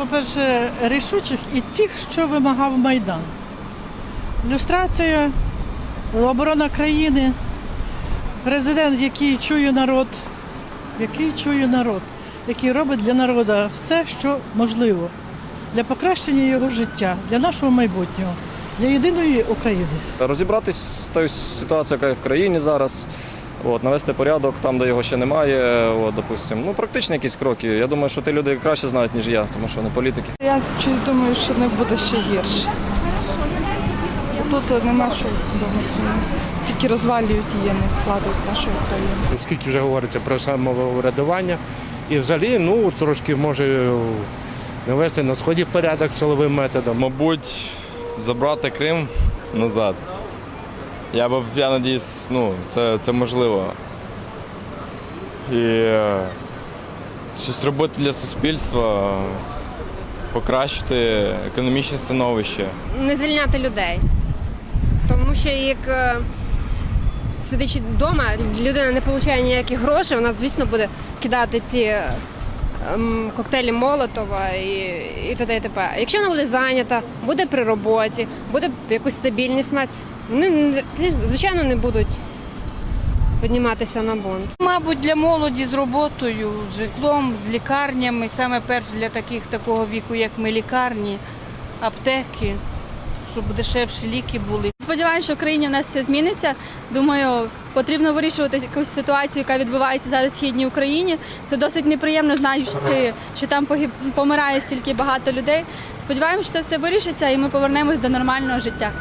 по-перше, рішучих і тих, що вимагав Майдан. Люстрація, оборона країни, президент, який чує народ, який чує народ, який робить для народу все, що можливо для покращення його життя, для нашого майбутнього, для єдиної України. Розібратись з тою ситуацією, яка є в країні зараз. От, навести порядок там, де його ще немає. От, допустим. Ну, практичні якісь кроки. Я думаю, що ті люди краще знають, ніж я, тому що вони політики. Я щось думаю, що не буде ще гірше. Тут нема що думати. Тільки розвалюють її, не складують нашу Україну. Оскільки вже говориться про самоврядування, і взагалі ну, трошки може навести на сході порядок силовим методом. Мабуть, забрати Крим назад. Я б, я надіюсь, ну, це, це можливо. І е, щось робити для суспільства, покращити економічне становище. не звільняти людей. Тому що як е, сидячи вдома, людина не отримує ніяких грошей, вона, звісно, буде кидати ті ем, коктейлі Молотова і, і т.д. і т.п. Якщо вона буде зайнята, буде при роботі, буде якусь стабільність мати, вони, звичайно, не будуть підніматися на бунт. Мабуть, для молоді з роботою, з житлом, з лікарнями, саме перш для таких такого віку, як ми, лікарні, аптеки, щоб дешевші ліки були. Сподіваюся, що в країні в нас все зміниться. Думаю, потрібно вирішувати якусь ситуацію, яка відбувається зараз в східній Україні. Це досить неприємно, знаючи, що там помирає стільки багато людей. Сподіваємося, що це все вирішиться, і ми повернемось до нормального життя.